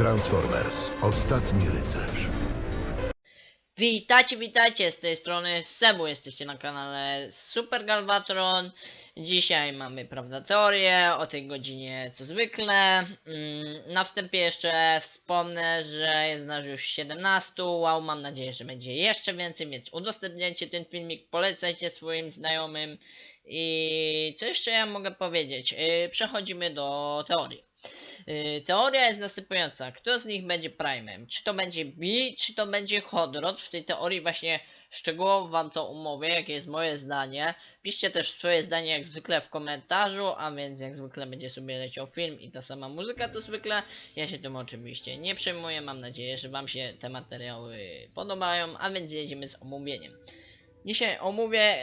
Transformers. Ostatni rycerz. Witajcie, witajcie, z tej strony Sebu, jesteście na kanale Super Galvatron. Dzisiaj mamy, prawda, teorię o tej godzinie, co zwykle. Mm, Na wstępie jeszcze wspomnę, że jest nas już 17, wow, mam nadzieję, że będzie jeszcze więcej, więc udostępniajcie ten filmik, polecajcie swoim znajomym. I co jeszcze ja mogę powiedzieć? Yy, Przechodzimy do teorii. Yy, Teoria jest następująca. Kto z nich będzie Prime'em? Czy to będzie B, czy to będzie Hodrod? W tej teorii właśnie szczegółowo wam to umówię, jakie jest moje zdanie. Piszcie też swoje zdanie jak zwykle w komentarzu, a więc jak zwykle będzie sobie leciał film i ta sama muzyka co zwykle. Ja się tym oczywiście nie przejmuję, mam nadzieję, że wam się te materiały podobają, a więc jedziemy z omówieniem. Dzisiaj omówię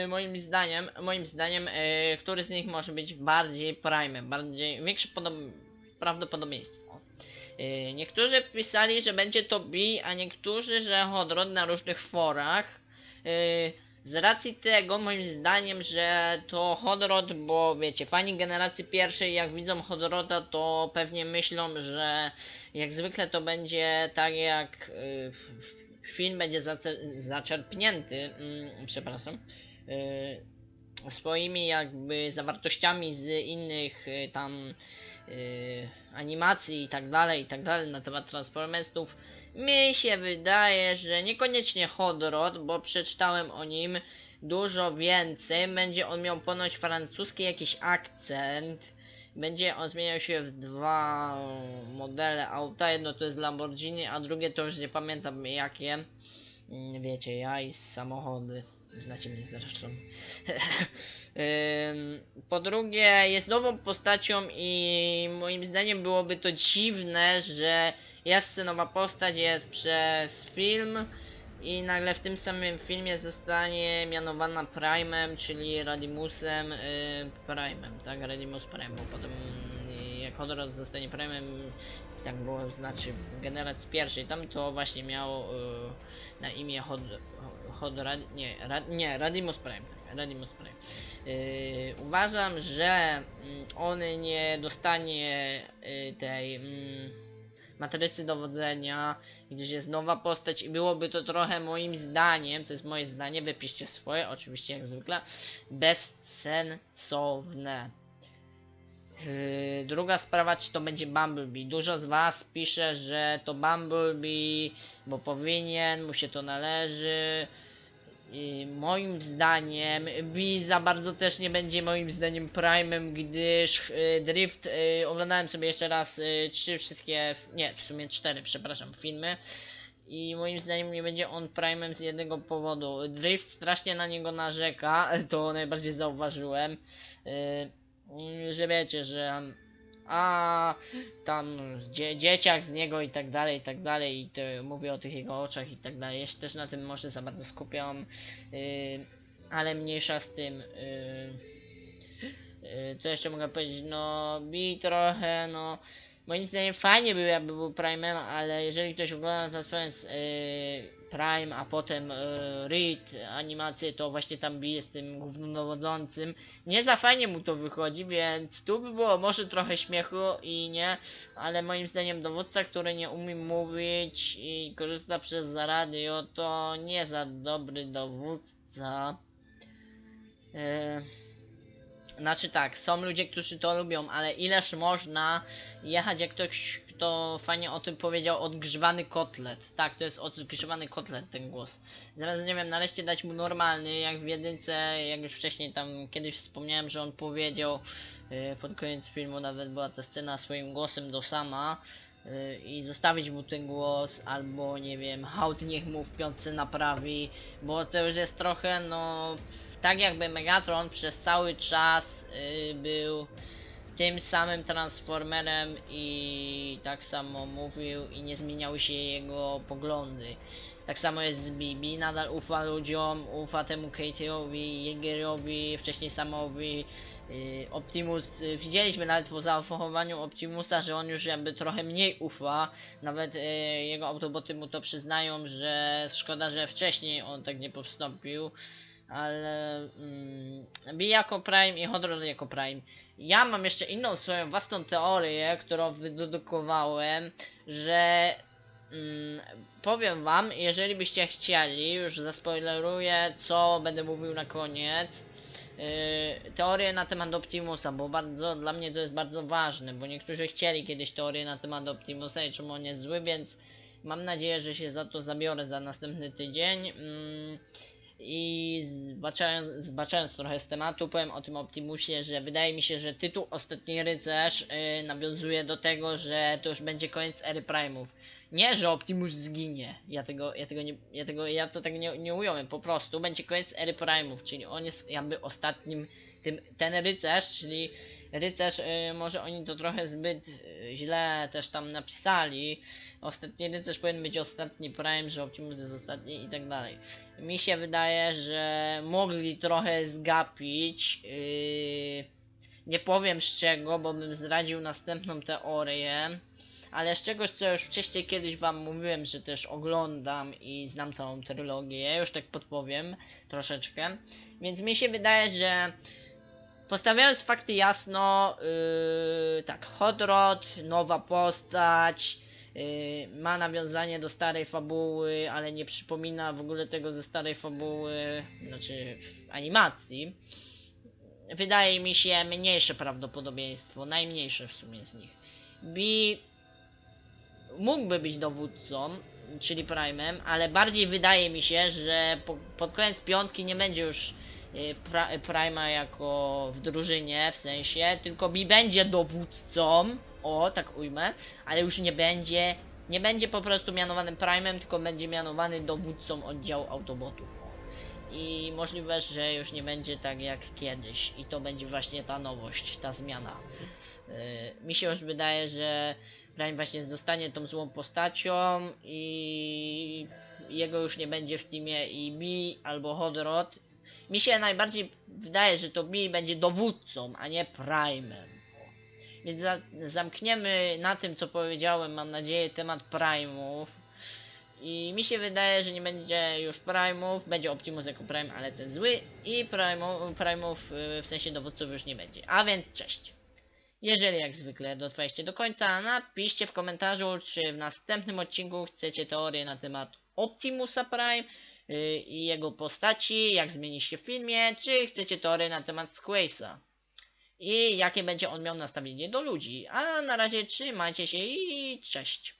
yy, moim zdaniem, moim zdaniem, yy, który z nich może być bardziej prime, bardziej większe podob- prawdopodobieństwo. Yy, niektórzy pisali, że będzie to B, a niektórzy, że Hodrod na różnych forach. Z racji tego, moim zdaniem, że to Hodrod, bo wiecie, fani generacji pierwszej, jak widzą Hodroda, to pewnie myślą, że jak zwykle to będzie tak jak film będzie zaczerpnięty, mm, przepraszam, yy, swoimi jakby zawartościami z innych y, tam y, animacji i tak dalej, i tak dalej na temat Transformersów. Mi się wydaje, że niekoniecznie Hodrod, bo przeczytałem o nim dużo więcej. Będzie on miał ponoć francuski jakiś akcent. Będzie on zmieniał się w dwa modele auta. Jedno to jest Lamborghini, a drugie to już nie pamiętam jakie. Mm, Wiecie, ja i samochody. Znacie mnie zresztą. Po drugie, jest nową postacią i moim zdaniem byłoby to dziwne, że jest nowa postać, jest przez film i nagle w tym samym filmie zostanie mianowana Prime'em, czyli Radimusem y, Prime'em, tak? Radimus Prime, bo potem y, jak Hodorod zostanie Prime'em, tak było, znaczy w generacji pierwszej, tam to właśnie miał y, na imię Hod, Hod Rad, nie, Rad, nie, Radimus Prime, tak, Radimus Prime. Yy, uważam, że mm, on nie dostanie y, tej mm, matrycy dowodzenia, gdyż jest nowa postać i byłoby to trochę moim zdaniem, to jest moje zdanie, wypiszcie swoje, oczywiście jak zwykle, bezsensowne. Yy, druga sprawa, czy to będzie Bumblebee. Dużo z was pisze, że to Bumblebee, bo powinien, mu się to należy. I moim zdaniem Bi za bardzo też nie będzie moim zdaniem Prime'em, gdyż y, Drift y, oglądałem sobie jeszcze raz y, trzy wszystkie, nie w sumie cztery, przepraszam, filmy i moim zdaniem nie będzie on Prime'em z jednego powodu. Drift strasznie na niego narzeka, to najbardziej zauważyłem, y, y, że wiecie, że a tam dzie dzieciak z niego i tak dalej, i tak dalej, i to mówię o tych jego oczach i tak dalej. Ja się też na tym może za bardzo skupiam, yy, ale mniejsza z tym. Yy, yy, co jeszcze mogę powiedzieć? No, bi trochę, no. Moim zdaniem fajnie by jakby był Prime'em, ale jeżeli ktoś ogląda Transformers yy, Prime, a potem yy, Reed animację, to właśnie tam bi jest tym głównodowodzącym. Nie za fajnie mu to wychodzi, więc tu by było może trochę śmiechu i nie, ale moim zdaniem dowódca, który nie umie mówić i korzysta przez radio, to nie za dobry dowódca. Yy, znaczy tak, są ludzie, którzy to lubią, ale ileż można jechać jak ktoś, kto fajnie o tym powiedział, odgrzewany kotlet. Tak, to jest odgrzewany kotlet ten głos. Zaraz nie wiem, nareszcie dać mu normalny, jak w jedynce, jak już wcześniej tam kiedyś wspomniałem, że on powiedział yy, pod koniec filmu, nawet była ta scena swoim głosem do sama yy, i zostawić mu ten głos, albo nie wiem, hałd niech mu w piątce naprawi, bo to już jest trochę, no, tak jakby Megatron przez cały czas yy, był tym samym Transformerem i tak samo mówił i nie zmieniały się jego poglądy. Tak samo jest z Bibi, nadal ufa ludziom, ufa temu Kate'owi, Jägerowi, wcześniej Samowi, yy, Optimus, yy, widzieliśmy nawet po zachowaniu Optimusa, że on już jakby trochę mniej ufa, nawet jego autoboty mu to przyznają, że szkoda, że wcześniej on tak nie postąpił, ale mm, Bi jako Prime i Hodron jako Prime. Ja mam jeszcze inną swoją własną teorię, którą wydedukowałem, że mm, powiem wam, jeżeli byście chcieli, już zaspoileruję, co będę mówił na koniec. Yy, teorię na temat Optimusa, bo bardzo dla mnie to jest bardzo ważne, bo niektórzy chcieli kiedyś teorię na temat Optimusa i czemu on jest zły, więc mam nadzieję, że się za to zabiorę za następny tydzień. Mm, i zbaczając, zbaczając trochę z tematu, powiem o tym Optimusie, że wydaje mi się, że tytuł Ostatni Rycerz yy, nawiązuje do tego, że to już będzie koniec ery Prime'ów. Nie, że Optimus zginie. Ja tego, ja tego nie, ja tego, ja to tak nie, nie ująłem. Po prostu będzie koniec ery Prime'ów, czyli on jest jakby ostatnim, tym, ten rycerz, czyli rycerz, yy, może oni to trochę zbyt yy, źle też tam napisali. Ostatni rycerz powinien być ostatni Prime, że Optimus jest ostatni i tak dalej. Mi się wydaje, że mogli trochę zgapić. Yy, nie powiem z czego, bo bym zdradził następną teorię. Ale z czegoś, co już wcześniej kiedyś wam mówiłem, że też oglądam i znam całą trylogię, już tak podpowiem troszeczkę. Więc mi się wydaje, że postawiając fakty jasno, yy, tak, Hot Rod, nowa postać, yy, ma nawiązanie do starej fabuły, ale nie przypomina w ogóle tego ze starej fabuły, znaczy animacji. Wydaje mi się mniejsze prawdopodobieństwo, najmniejsze w sumie z nich. Bi mógłby być dowódcą, czyli Prime'em, ale bardziej wydaje mi się, że po, pod koniec piątki nie będzie już pra, Prime'a jako w drużynie, w sensie, tylko Bi będzie dowódcą, o, tak ujmę, ale już nie będzie, nie będzie po prostu mianowanym Prime'em, tylko będzie mianowany dowódcą oddziału Autobotów. I możliwe, że już nie będzie tak jak kiedyś i to będzie właśnie ta nowość, ta zmiana. Y, mi się już wydaje, że Prime właśnie zostanie tą złą postacią i jego już nie będzie w teamie i Bi albo Hodrod. Mi się najbardziej wydaje, że to Bi będzie dowódcą, a nie Prime'em. Więc za, zamkniemy na tym, co powiedziałem, mam nadzieję, temat Prime'ów. I mi się wydaje, że nie będzie już Prime'ów, będzie Optimus jako Prime, ale ten zły i Prime'ów, y, w sensie dowódców już nie będzie. A więc cześć. Jeżeli jak zwykle dotrwaliście do końca, napiszcie w komentarzu, czy w następnym odcinku chcecie teorię na temat Optimusa Prime i jego postaci, jak zmieni się w filmie, czy chcecie teorię na temat Squace'a i jakie będzie on miał nastawienie do ludzi. A na razie trzymajcie się i cześć.